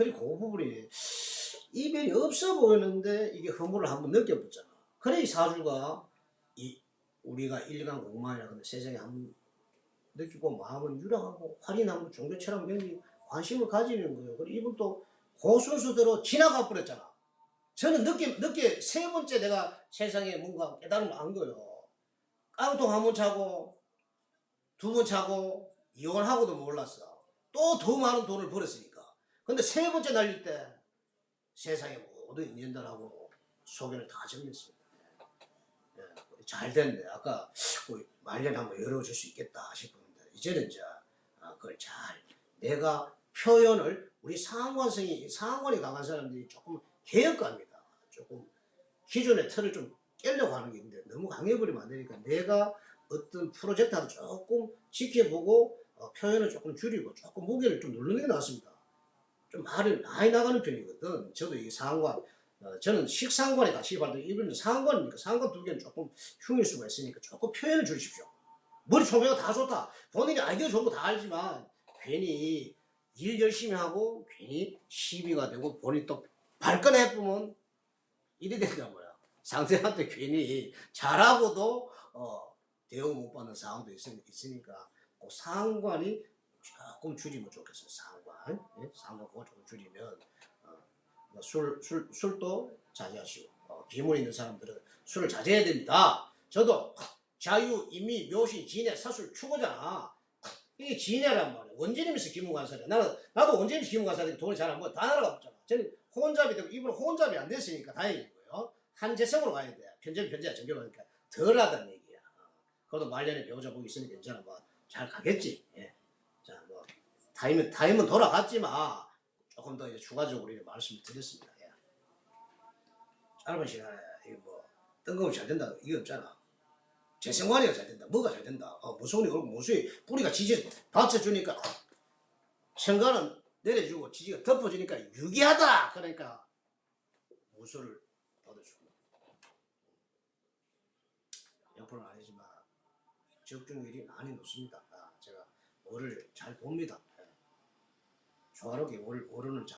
그리고 그 부분이 이별이 없어 보이는데 이게 허물을 한번 느껴봤잖아. 그래 이 사주가 이 우리가 일간 공만이라 근데 세상에 한번 느끼고 마음은 유랑하고 활인하고 종교처럼 굉장히 관심을 가지는 거예요. 그리고 이분 또 고순수대로 지나가 버렸잖아. 저는 늦게 늦게 세 번째 내가 세상에 뭔가 깨달음을 안 거예요. 깡통 한 번 차고 두 번 차고 이혼하고도 몰랐어. 또 더 많은 돈을 벌었으니까. 근데 세 번째 날릴 때 세상에 모든 인연들하고 소견을 다 정리했습니다. 예, 잘 됐네. 아까 그 말년 한번 열어줄 수 있겠다 싶었는데 이제는 이제 아, 그걸 잘 내가 표현을 우리 상관성이 상관이 강한 사람들이 조금 개혁갑니다. 조금 기존의 틀을 좀 깨려고 하는 게 있는데 너무 강해버리면 안 되니까 내가 어떤 프로젝트를 조금 지켜보고 어, 표현을 조금 줄이고 조금 무게를 좀 누르는 게 낫습니다. 좀 말을 많이 나가는 편이거든. 저도 이 상관, 어, 저는 식상관에 같이 발도 이분은 상관이니까 상관 두 개는 조금 흉일 수가 있으니까 조금 표현을 줄이십시오. 머리 총회가 다 좋다. 본인이 아이디어 좋은 거 다 알지만 괜히 일 열심히 하고 괜히 시비가 되고 본인 또 발끈해 보면 일이 된단 말이야. 상대한테 괜히 잘하고도 어, 대우 못 받는 상황도 있, 있으니까 그 상관이 조금 줄이면 좋겠어요. 상관, 예? 상관 그거 조금 줄이면 어, 뭐 술, 술, 술도 자제하시고 어, 기물 있는 사람들은 술을 자제해야 됩니다. 저도 자유, 인미, 묘신, 진해, 사술, 추고잖아. 이게 진해란 말이야. 원진이면서 기무관사래. 나는 나도 원진이면서 기무관사래 돈이 잘안 모여. 다 나라가 없잖아. 저는 혼잡이 되고 이분은 혼잡이 안 됐으니까 다행이고요. 한재성으로 가야 돼. 편집 편지가 정결하니까 덜 하다는 얘기야. 어. 그래도 말년에 배우자 보고 있으니 괜찮아. 뭐 잘 가겠지. 예. 자, 뭐 타임은 타임은 돌아갔지만 조금 더 이제 추가적으로 이렇게 말씀을 드렸습니다. 예. 짧은 시간에 이거 뭐 뜬금없이 잘 된다 이게 없잖아. 재생관리가 잘 된다. 뭐가 잘 된다. 어, 무소리 그리고 무소리 뿌리가 지지 받쳐주니까 생간은 내려주고 지지가 덮어주니까 유기하다. 그러니까 무소를 받아주고. 옆으로는 아니지만 적중률이 많이 높습니다. 월을 잘 봅니다. 예. 조화롭게 월, 월은 잘